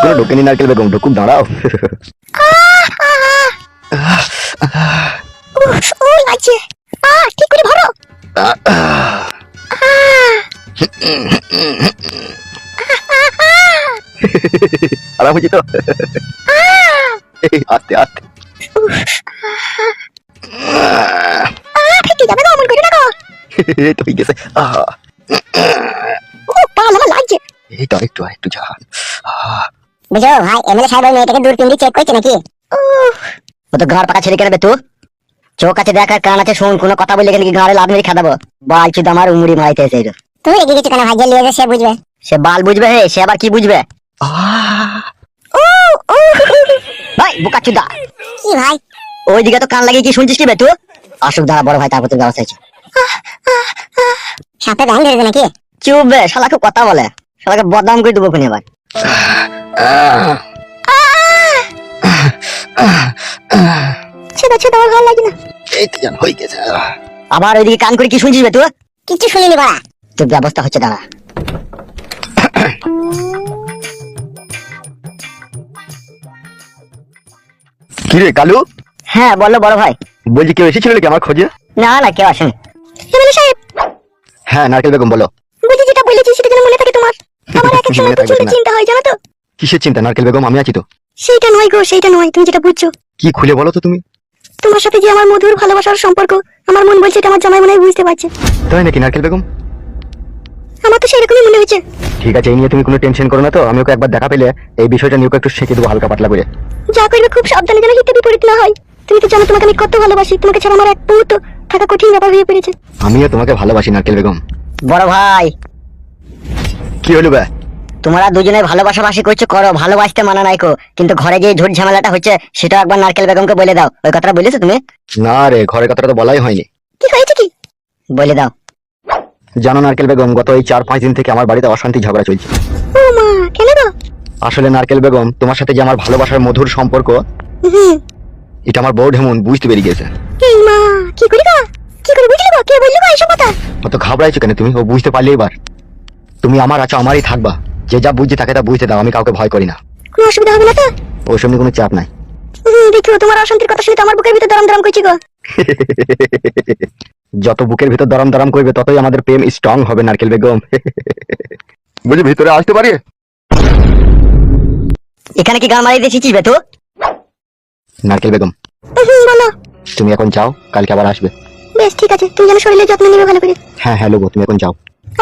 এখনও ঢোকেনি নারকেল বেগম ঢুকুক দাঁড়াও। উফ, ও আ ঠিক করে ভরো আরাম হয়েছে তো? আস্তে আস্তে। ফেটে যাবে গো অমন করে না গো। তো গেছে। আহ, ও কাল আমার লাগছে। এই তো একটু একটু যা আহ, বুঝো ভাই এমএলএ সাহেব ওই মেয়েটাকে দূরবীন দিয়ে চেক করছে নাকি? ও তো ঘর পাকা ছেড়ে কেন বে তুই চোখ আছে দেখ আর কান আছে শুন কোনো কথা বললে কিন্তু গাঁড়ে লাভ মেরে খাদাবো? বাল চুদ আমার উমুড়ি মারাইতে এসে। তুমি রেগে গেছো কেন ভাই যে লিয়ে সে বুঝবে। সে বাল বুঝবে হে সে আবার কি বুঝবে? ও ও ভাই বোকা চুদা। কি ভাই? ওই দিকে তো কান লাগিয়ে কি শুনছিস কি বে তুই আসুক দাঁড়া বড় ভাই তারপর তো ব্যবস্থা হয়েছে। সাপে ব্যাং ধরেছে নাকি? চুপ বে শালাকে কথা বলে। শালাকে বদনাম করে দেবো কোনি আবার। ছেদা আমার ভালো লাগে না। এই তো জান হয়ে গেছে। আবার ওইদিকে কান করে কি শুনছিস বে তুই? কিছু শুনিনি বাড়া। তোর ব্যবস্থা হচ্ছে দাঁড়া। কি রে কালু? হ্যাঁ বলল বড় ভাই। বলছি কেউ এসেছিল নাকি আমার খোঁজে? না না কেউ আসেনি। সাহেব হ্যাঁ নারকেল বেগম বলো। বলছি যেটা বলেছি সেটা যেন মনে থাকে তোমার। আমার এক এক সময় প্রচণ্ড চিন্তা হয় জানো তো? কিসের চিন্তা নারকেল বেগম? আমি আছি তো। সেইটা নয় গো সেইটা নয় তুমি যেটা বুঝছ। কি খুলে বলো তো তুমি? তোমার সাথে যে আমার মধুর ভালোবাসার সম্পর্ক আমার মন বলছে এটা আমার জামাই মনে হয় বুঝতে পারছে। তাই নাকি নারকেল বেগম? আমার তো সেরকমই মনে হয়েছে। ঠিক আছে এই নিয়ে তুমি কোনো টেনশন করো না তো। আমি ওকে একবার দেখা পেলে এই বিষয়টা নিয়ে ওকে একটু শিখে দেবো হালকা পাতলা করে। যা করবে খুব সাবধানে যেন হিতে বিপরীত না হয়। তুমি তো জানো তোমাকে আমি কত ভালোবাসি। তোমাকে ছাড়া আমার এক মুহূর্ত থাকা কঠিন ব্যাপার হয়ে পড়েছে। আমিও তোমাকে ভালোবাসি নারকেল বেগম। বড় ভাই। কি হলো বে? তোমরা দুজনে ভালোবাসাবাসি করছ করো ভালোবাসতে মানা নাই কো। কিন্তু ঘরে যে ঝুট ঝামেলাটা হচ্ছে সেটা একবার নারকেল বেগমকে বলে দাও। ওই কথাটা বলেছ তুমি? না রে ঘরের কথাটা তো বলাই হয়নি। কি হয়েছে কি? বলে দাও। জানো নারকেল বেগম গত এই চার পাঁচ দিন থেকে আমার বাড়িতে অশান্তি ঝগড়া চলছে। ও মা কেন গো? আসলে নারকেল বেগম তোমার সাথে যে আমার ভালোবাসার মধুর সম্পর্ক এটা আমার বউ ঢেমন বুঝতে পেরে গেছে এই মা কি করি গো? কি করে বুঝলি গো? কে বললি গো এইসব কথা? অত ঘাবড়াইছো কেন তুমি? ও বুঝতে পারলে এবার তুমি আমার আছো আমারই থাকবা। যে যা বুঝতে থাকে তা বুঝতে দাও আমি কাউকে ভয় করি না। কোনো অসুবিধা হবে না তো? ওই সঙ্গে কোনো চাপ নাই। দেখো তোমার অশান্তির কথা শুনে তো আমার বুকের ভিতর দরম দরম করছি গো। যত বুকের ভিতর দরম দরম করবে ততই আমাদের প্রেম স্ট্রং হবে নারকেল বেগম। বুঝি ভিতরে আসতে পারি? এখানে কি গান মারিয়ে দিয়েছিস বে তুই নারকেল বেগম বলো তুমি এখন যাও কালকে আবার আসবে। বেশ ঠিক আছে তুমি যেন শরীরের যত্ন নিবে ভালো করে। হ্যাঁ হ্যাঁ লোবো তুমি এখন যাও।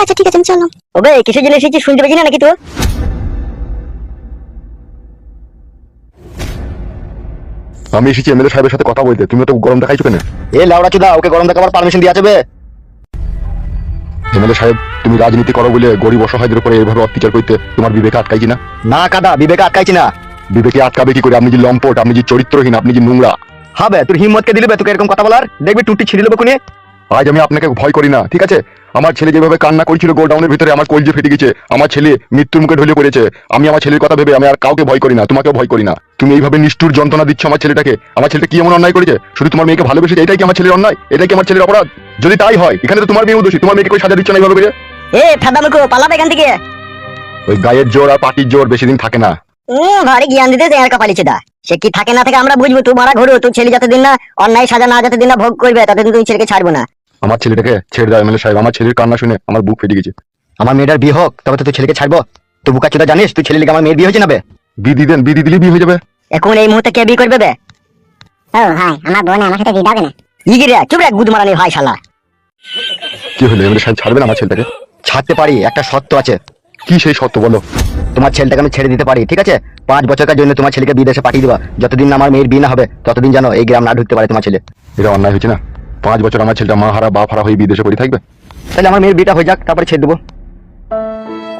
আচ্ছা ঠিক আছে চললাম। ওবে কিছু জিনিস এসেছিস? শুনতে পেয়েছি না নাকি তুই আমি এসেছি এমএলএ সাহেবের সাথে কথা বলতে। তুমি তো গরম দেখাইছো কেন? এ লাউড়া চুদা ওকে গরম দেখাবার পারমিশন দিয়ে যাবে এমএলএ সাহেব তুমি রাজনীতি করো বলে গরিব অসহায়দের উপরে এইভাবে অত্যাচার করতে তোমার বিবেকে আটকাইছি না? না কাদা বিবেকে আটকাইছি না। বিবেকে আটকাবে কি করে? আপনি যে লম্পট আপনি যে চরিত্রহীন আপনি যে নোংরা। হবে তোর হিম্মতকে দিলে বে তোকে এরকম কথা বলার? দেখবি টুটি ছিঁড়ে দেবো কোনে আজ আমি আপনাকে ভয় করি না ঠিক আছে? আমার ছেলে যেভাবে কান্না করেছিল গোডাউনের ভিতরে আমার কলজে ফেটে গেছে আমার ছেলে মৃত্যুর মুখে ঢলে পড়েছে আমি আমার ছেলের কথা ভেবে আমি আর কাউকে ভয় করি না তোমাকেও ভয় করি না। তুমি এইভাবে নিষ্ঠুর যন্ত্রণা দিচ্ছ আমার ছেলেটাকে আমার ছেলেটা কি এমন অন্যায় করেছে? শুধু তোমার মেয়েকে ভালোবেসেছে এটাই কি আমার ছেলের অন্যায়? এটাই কি আমার ছেলের অপরাধ? যদি তাই হয় এখানে তো তোমার মেয়ে দোষী তোমার মেয়েকে সাজা দিচ্ছ না এইভাবে করে? এ ফেদা মুখো পালাবে এখান থেকে? ওই গায়ের জোর আর পাটির জোর বেশি দিন থাকে না। উম, ভারী জ্ঞান দিতে দেয়ার কপালিছে দা সে কি থাকে না থাকে আমরা বুঝব তুই মারা ঘুরো তুই ছেলে দিন না অন্যায় সাজা না যতদিন না ভোগ করবে ততদিন তুই ছেলেকে ছাড়বো না। আমার ছেলেটাকে ছেড়ে দাও এমএলএ সাহেব আমার ছেলের কান্না শুনে আমার বুক ফেটে গেছে। আমার মেয়েটার বিয়ে হোক তবে তো তুই ছেলেকে ছাড়বো। তুই বুকা চুদা জানিস তুই ছেলে লিগে আমার মেয়ের বিয়ে হয়েছে না বে? বিদি দেন বিদি দিলে বিয়ে হয়ে যাবে। এখন এই মুহূর্তে কে বিয়ে করবে বে? ও ভাই আমার বোন আমার সাথে দিদাও কেন? ইগিরে চুপ রে গুদ মারানি ভাই শালা। কি হলো এমএলএ সাহেব ছাড়বেন আমার ছেলেটাকে? ছাড়তে পারি একটা শর্ত আছে। কি সেই শর্ত বলো? তোমার ছেলেটাকে আমি ছেড়ে দিতে পারি ঠিক আছে? পাঁচ বছরের জন্য তোমার ছেলেকে বিদেশে পাঠিয়ে দিবা। যতদিন না আমার মেয়ের বিয়ে না হবে ততদিন জানো এই গ্রাম না ঢুকতে পারে তোমার ছেলে। এটা অন্যায় হয়েছে না? পাঁচ বছর আমার ছেলেটা মা হারা বাপ হারা হয়ে বিদেশে পড়ে থাকবে। তাহলে আমার মেয়ের বিয়েটা হয়ে যাক তারপরে ছেড়ে দেবো।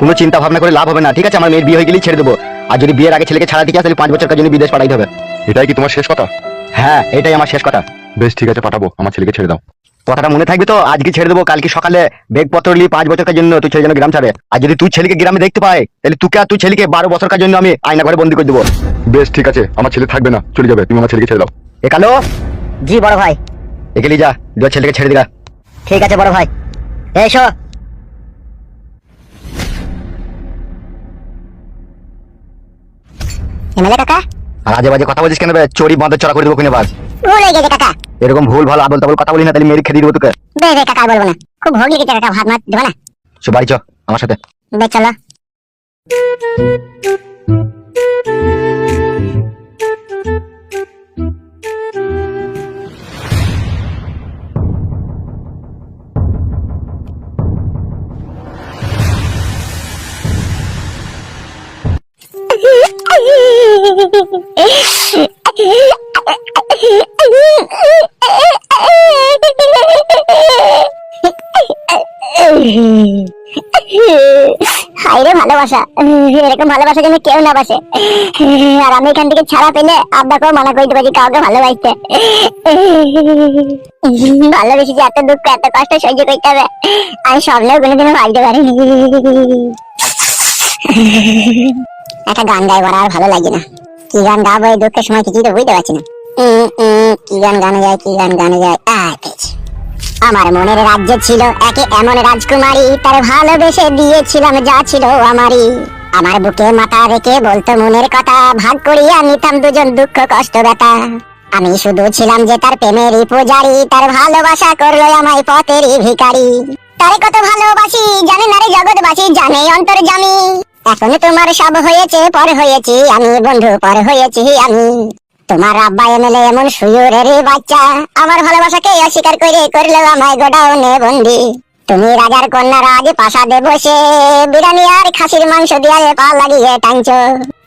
কোনো চিন্তা ভাবনা করে লাভ হবে না ঠিক আছে? আমার মেয়ের বিয়ে হয়ে গেলেই ছেড়ে দেবো। আর যদি বিয়ের আগে ছেলেকে ছাড়া ঠিক আছে তাহলে পাঁচ বছরের জন্য বিদেশ পাঠাইতে হবে। এটাই কি তোমার শেষ কথা? হ্যাঁ এটাই আমার শেষ কথা। বেশ ঠিক আছে পাঠাবো। আমার ছেলেকে ছেড়ে দাও। কথাটা মনে থাকবে তো? আজকে ছেড়ে দেবো কালকে সকালে বেগপত্র নিয়ে পাঁচ বছরের জন্য তুই ছেলে যেন গ্রাম ছাড়ে। আর যদি তুই ছেলেকে গ্রামে দেখতে পাই তাহলে তুকে আর তুই ছেলেকে বারো বছরের জন্য আমি আয়না ঘরে বন্দি করে দেবো। বেশ ঠিক আছে আমার ছেলে থাকবে না চলে যাবে তুমি আমার ছেলেকে ছেড়ে দাও। এ কালো? জি বড় ভাই। একে যা দুই ছেলেকে ছেড়ে দিগা ঠিক আছে বড় ভাই। এসো। এমএলএ কাকা? আজে বাজে কথা বলছিস কেন বে? চোরি বাঁধের চড়া করে দেবো কিনে বার। ভুল হয়ে গেছে কাকা। এরকম ভুল ভালো আবল তাবল কথা বলি না তাহলে মেরে খেয়ে দেবো তোকে। বে বে কাকা বলব না। খুব ভোগ লেগেছে কাকা ভাত মাত দেবো না? সে বাড়ি চ আমার সাথে। বে চলো। ভালোবাসা। এরকম ভালোবাসা যেন কেউ না বাসে। আর আমি এখান থেকে ছাড়া পেলে মানা করতে পারি কাউকে ভালোবাসতে। ভালোবেসে যে এত দুঃখ, এত কষ্ট সহ্য করতে হবে। আমি কোনোদিনও ভাবতে পারিনি। একটা গান গাই বড় আর ভালো লাগে না। কি গান গাবো এই দুঃখের সময় কিছুই তো বুঝতে পারছি না। কি গান গানে যায়, কি গান গানে যায়। আমার মনের রাজ্যে ছিল একে এমন রাজকুমারী, তার ভালোবেসে দিয়েছিলাম যা ছিল আমারই। আমার বুকে মাথা রেখে বলতো মনের কথা, ভাগ করিয়া নিতাম দুজন দুঃখ, কষ্ট, ব্যথা। আমি শুধু ছিলাম যে তার প্রেমেরই পূজারি, তার ভালোবাসা করল আমায় পথেরই ভিখারি। তারে কত ভালোবাসি, জানে না রে জগৎবাসী, জানে অন্তর জামি। এখন তোমার সব হয়েছে, পর হয়েছি আমি, বন্ধু, পর হয়েছি আমি। তোমার আব্বা এমএলএ এমন সুয়ুরের বাচ্চা। আমার ভালোবাসাকে অস্বীকার করে করল আমায় গোডাউনে বন্দি। তুমি রাজার কন্যা রাজ প্রাসাদে বসে বিরিয়ানি আর খাসির মাংস দিয়ে পা লাগিয়ে টানছো।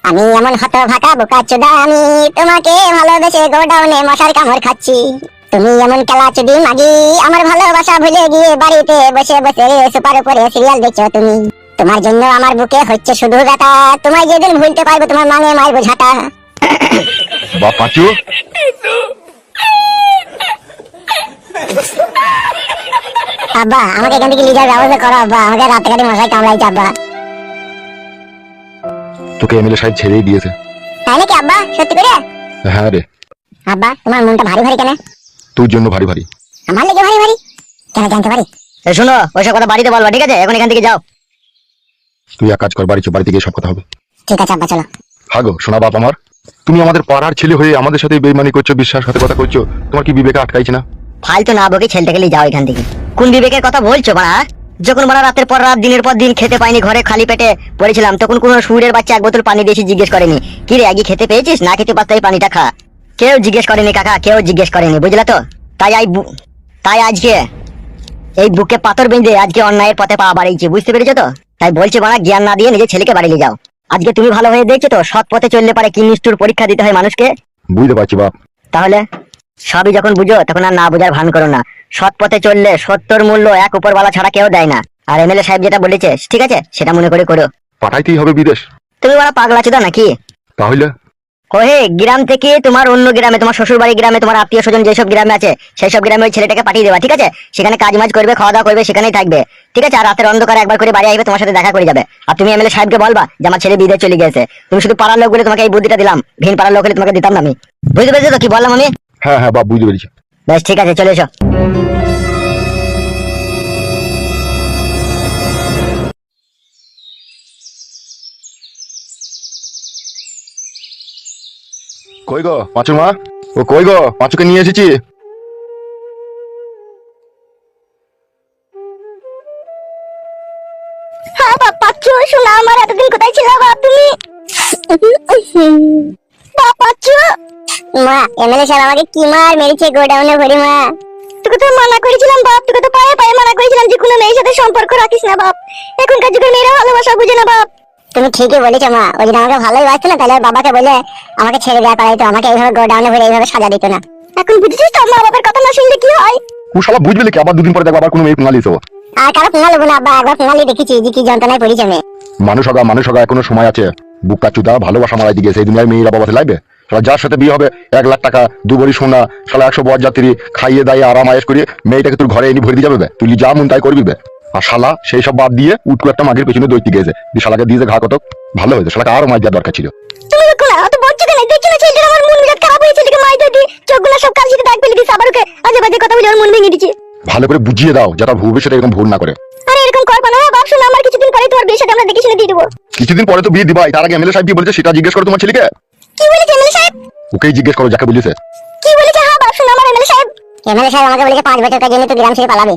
আমি এমন হত ভাকা বোকা চুদা আমি তোমাকে ভালোবেসে গোডাউনে মশার কামড় খাচ্ছি। তুমি এমন খেলা চুদি মাগি, আমার ভালোবাসা ভুলে গিয়ে বাড়িতে বসে বসে সুপার উপরে সিরিয়াল দেখছ তুমি। তোমার জন্য আমার বুকে হচ্ছে শুধু ব্যথা, তোমায় যেদিন ভুলতে পারব তোমার মানে মায়ের বোঝাটা বা পাঁচু। আব্বা আমাকে এখান থেকে লিজার ব্যবস্থা করো আব্বা। আমাকে রাতে কাটে মশাই কামড়াইছে আব্বা। তোকে এমএলএ সাহেব ছেড়েই দিয়েছে। তাই নাকি আব্বা? সত্যি করে? হ্যাঁ রে। আব্বা তোমার মনটা ভারী ভারী কেন? তোর জন্য ভারী ভারী। আমার লেগে ভারী ভারী? কেন জানতে পারি? এই শোনো ওইসব কথা বাড়িতে বলবা ঠিক আছে? এখন এখান থেকে যাও। তুই এক কাজ কর বাড়ি চো বাড়িতে গিয়ে সব কথা হবে। ঠিক আছে আব্বা চলো। হাগো শোনা বাপ আমার। তুমি আমাদের পাড়ার ছেলে হয়ে আমাদের সাথে বেইমানি করছ বিশ্বাসঘাতকতা করছ তোমার কি বিবেকে আটকাইছে না? ফালতু না বকে ছেলেটাকে নিয়ে যাও এখান থেকে। কোন বিবেকের কথা বলছো বাড়া? যখন বাড়া রাতের পর রাত, দিনের পর দিন খেতে পাইনি, ঘরে খালি পেটে পড়েছিলাম, তখন কোনো সুরের বাচ্চা এক বোতল পানি দিয়েছি জিজ্ঞেস করেনি। কি রে, আগে খেতে পেয়েছিস? না খেতে পারতে পানিটা খা। কেউ জিজ্ঞেস করেনি কাকা, কেউ জিজ্ঞেস করেনি, বুঝলা তো? তাই আই তাই আজকে এই বুকে পাথর বেঁধে আজকে অন্যায়ের পথে পা বাড়িয়েছি বুঝতে পেরেছ তো? তাই বলছি বাড়া, জ্ঞান না দিয়ে নিজের ছেলেকে বাড়ি নিয়ে যাও। আজকে তুমি ভালো হয়ে দেখছ তো? সৎ পথে চললে পারে কি নিষ্ঠুর পরীক্ষা দিতে হয় মানুষকে? বুঝতে পারছি বাপ। তাহলে সবই যখন বুঝো তখন আর না বোঝার ভান করো না। সৎ পথে চললে সত্তর মূল্য এক উপরওয়ালা ছাড়া কেউ দেয় না। আর এমএলএ সাহেব যেটা বলেছে ঠিক আছে? সেটা মনে করে করো। পাঠাইতেই হবে বিদেশ। তুমি বড় পাগলা চোদা নাকি? তাহলে? ওহে গ্রাম থেকে তোমার অন্য গ্রামে তোমার শ্বশুর বাড়ি গ্রামে তোমার আত্মীয় স্বজন যেসব গ্রামে আছে সেই সব গ্রামে ওই ছেলেটাকে পাঠিয়ে দেবা ঠিক আছে? সেখানে কাজ মাজ করবে খাওয়া দাওয়া করবে সেখানেই থাকবে ঠিক আছে? আর রাতের অন্ধকারে একবার করে বাড়ি আসবে তোমার সাথে দেখা করে যাবে। আর তুমি এমএলএ সাহেবকে বলবা যে আমার ছেলে বিদেশ চলে গেছে তুমি শুধু পাড়ার লোক বলে তোমাকে এই বুদ্ধিটা দিলাম ভিন পাড়ার লোক হলে তোমাকে দিতাম না আমি। বুঝতে পেরেছ তো কি বললাম আমি? হ্যাঁ হ্যাঁ বুঝতে পেরেছি। বেশ ঠিক আছে চলে এসো। কই গো মা? ও কই গো নিয়ে এসেছি। হ্যাঁ এতদিন কোথায় ছিল বাপ মা কি মার মেরেছে মা। তোকে তো মানা করেছিলাম, বাপ। তোকে তো পায়ে পায়ে মানা করেছিলাম যে কোনো সম্পর্ক রাখিস না, বাপ। এখনকার যুগের মেয়েরা ভালোবাসা বুঝে না, বাপ। তুমি ঠিকই বলেছ মা। ওই যদি আমাকে ভালোই বাসতো না তাহলে বাবাকে বলে আমাকে ছেড়ে দেওয়া করাইতো আমাকে এইভাবে গোডাউনে ভরে এইভাবে সাজা দিত না। এখন বুঝেছিস তো মা বাবার কথা না শুনলে কি হয়? ও শালা বুঝবে কি আবার দুদিন পরে দেখব আবার কোনো মেয়ে পুঙালিস ও আর কারও পোঙা লোবো না আব্বা একবার পোঙালি দেখেছি যে কি যন্ত্রণায় পড়েছে মেয়ে। মানুষ হগা মানুষ হগা এখনও সময় আছে। বুকা চুদা ভালোবাসা মারাই দিকে সেই দুনিয়ায় মেয়েরা বাবাতে লাগবে? শালা যার সাথে বিয়ে হবে এক লাখ টাকা দু বড়ি সোনা শালা একশো বর যাত্রী খাইয়ে দাইয়ে আরাম আয়েস করিয়ে মেয়েটাকে তোর ঘরে এনে ভরে দিয়ে যাবে। তুই যা মন তাই করবি বে। আর শালা সেই সব বাদ দিয়ে উটকু একটা মাগের পেছনে দৈত্যি গেছে দিয়ে শালাকে দিয়েছে ঘা কত ভালো হয়েছে শালাকে আরও মাছ দেওয়ার দরকার ছিল। ভালো করে বুঝিয়ে দাও যাতে ভবিষ্যতে এরকম ভুল না করে। আরে এরকম করবা না বাপ শোনো আমার কিছুদিন পরে তোমার বিয়ে সাথে আমরা দেখে শুনে দিয়ে দেবো। কিছুদিন পরে তো বিয়ে দিবাই তার আগে এমএলএ সাহেব কি বলেছে সেটা জিজ্ঞেস করো তোমার ছেলেকে। কি বলেছে এমএলএ সাহেব? ওকেই জিজ্ঞেস করো যাকে বলেছে। কি বলেছে? হ্যাঁ বাপ শুনো আমার এমএলএ সাহেব। এমএলএ সাহেব আমাকে বলেছে পাঁচ বছর কাজ জন্য তুই গ্রাম ছেড়ে পালাবি।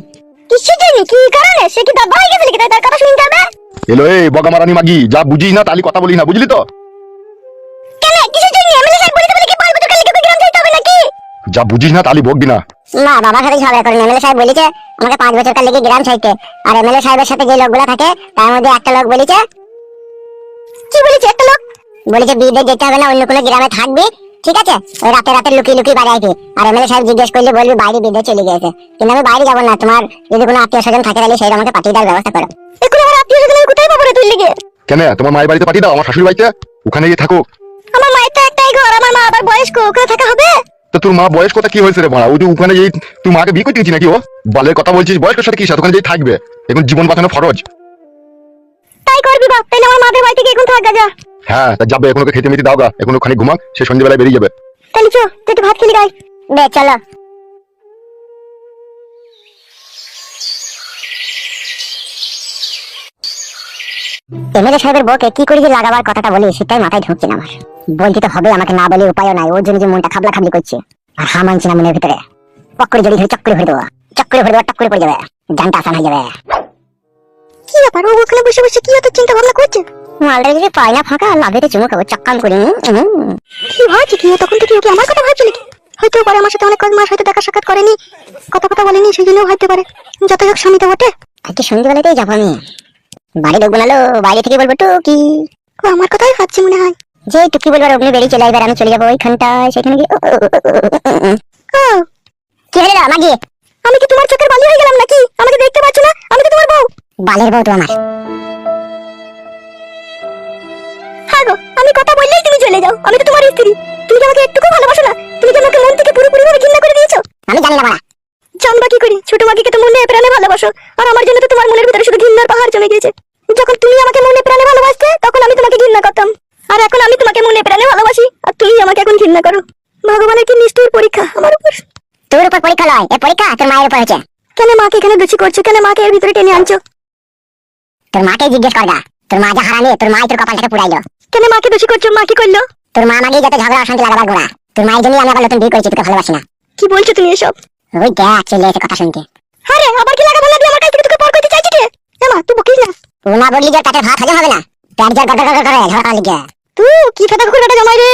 কিসের জন্য কি কারণে? সে কি দাবা হয়ে গেছে নাকি? তার কথা শুনতে হবে? এলো এই বগামারানি মাগি যা বুঝিস না তালি কথা বলি না বুঝলি তো? কেন? কিসের জন্য এমএলএ সাহেব বলেছে বলে কি পাঁচ বছর কাল লিখে গ্রাম যেতে হবে নাকি? যা বুঝিস না তালি বকবি না। মা বাবার সাথে ঝগড়া করেন। এমএলএ সাহেব বলেছে আমাকে পাঁচ বছর কাল লেগে গ্রাম ছাড়তে। আর এমএলএ সাহেবের সাথে যে লোকগুলো থাকে তার মধ্যে একটা লোক বলেছে কি বলেছে একটা লোক? বলেছে বিদে যেতে হবে না অন্য কোনো গ্রামে থাকবি। ঠিক আছে? ওই রাতে রাতে লুকিয়ে লুকিয়ে বাড়ি আসবি। আর এমএলএ সাহেব জিজ্ঞেস করলে বলবি বাইরে বিদে চলে গেছে কিন্তু আমি বাইরে যাব না তোমার যদি কোনো আত্মীয় স্বজন থাকে তাহলে সেই আমাকে পাঠিয়ে দেওয়ার ব্যবস্থা করো। এখন আমার আত্মীয় স্বজন আমি কোথায় পাবো রে তুই লিগে? কেন? তোমার মায়ের বাড়িতে পাঠিয়ে দাও আমার শাশুড়ি বাড়িতে। ওখানে গিয়ে থাকো। আমার মায়ের তো একটাই ঘর আমার মা আবার বয়স্ক ওখানে থাকা হবে? তো তোর মা বয়স কথা কি হয়েছে রে মারা ও যে ওখানে যেই তুই মাকে বিয়ে করতে নাকি ও? বালের কথা বলছিস বয়স্কের সাথে কি সাথে? ওখানে যেই থাকবে। এখন জীবন বাঁচানো ফরজ। তাই করবি বাপ তাইলে আমার মাদের বাড়ি থেকে এখন থাকা যা হ্যাঁ তা যাবে এখন ওকে খেতে মেতে দাও গা। এখন ওখানে ঘুমাক সে সন্ধ্যেবেলায় বেরিয়ে যাবে। তাহলে চো তুই একটু ভাত খেলি গাই বে চলো। এমএলএ সাহেবের বউকে কি করে যে লাগাবার কথাটা বলি সেটাই মাথায় ঢুকছে না আমার। বলতে তো হবে আমাকে না বলে উপায় নাই ওর জন্য যে মনটা খাবলা খাবলি করছে। আর হা মানছে না মনের ভিতরে। পক্করে জড়ি ধরে চক্করে ভরে দেবো। চক্করে ভরে দেবো টক্করে পড়ে যাবে। জানটা আসান হয়ে যাবে। কি ব্যাপার? ও ওখানে বসে বসে কি এত চিন্তা ভাবনা করছে? মালটা যদি পাই না ফাঁকা লাভেতে চুমু খাব চক্কান করি কি ভাবছে কি তখন থেকে ওকে আমার কথা ভাবছে নাকি? হয়তো পারে আমার সাথে অনেক মাস হয়তো দেখা সাক্ষাৎ করেনি কথা কথা বলেনি সেই হয়তো পারে। যত হোক স্বামী তো বটে। আজকে সন্ধ্যেবেলাতেই যাব আমি। বাড়ি ঢুকবো নালো বাইরে থেকে বলব টুকি। ও আমার কথাই ভাবছে মনে হয়। যে টুকি বলবার অগ্নি বেরিয়ে চলে আমি চলে যাব ওইখানটায় সেখানে গিয়ে কি হলো আমি কি তোমার চোখের বালি হয়ে গেলাম নাকি? আমাকে দেখতে পাচ্ছ না? আমি তো তোমার বউ। বালের বউ তো আমার। গো আমি কথা বললেই তুমি চলে যাও। আমি তো তোমার স্ত্রী। তুমি আমাকে একটুকু ভালোবাসো না? তুমি কি আমাকে মন থেকে পুরোপুরি ভাবে ঘৃণা করে দিয়েছ? আমি জানি না জানবা কি করি? ছোট মাকে তো মনে প্রাণে ভালোবাসো। আর আমার জন্য তো তোমার মনের ভিতরে শুধু ঘৃণার পাহাড় জমে গিয়েছে। যখন তুমি আমাকে মনে প্রাণে ভালোবাসতে তখন আমি তোমাকে ঘৃণা করতাম। আর এখন আমি তোমাকে মনে প্রাণে ভালোবাসি আর তুমি আমাকে এখন ঘৃণা করো। ভগবানের কি নিষ্ঠুর পরীক্ষা আমার উপর? তোর উপর পরীক্ষা নয় এ পরীক্ষা তোর মায়ের উপর হয়েছে। কেন মাকে এখানে দোষী করছ? কেন মাকে এর ভিতরে টেনে আনছো? তোর মাকে জিজ্ঞেস কর তোর মা যা হারালে তোর মাই তোর কপালটাকে পুরাইলো কেন মাকে দোষী করছ? মা কি করল? তোর মা মাগেই যাতে ঝগড়া অশান্তি লাগাবার গোড়া। তোর মায়ের জন্যই আমি আবার নতুন বিয়ে করেছি তোকে ভালোবাসি না। কি বলছো তুমি এসব? ওই দেখ চলে এসে কথা শুনতে। আরে আবার কি লাগা ভালো আমার কাছ থেকে? তোকে পর করতে চাইছি রে এমা তুই বকিস না। ও না বললি যে কাটে ভাত হজম হবে না। প্যাট যা গড় গড় করে ঝগড়া লাগিয়া তুই কি কথা কুকুরটা জামাই রে?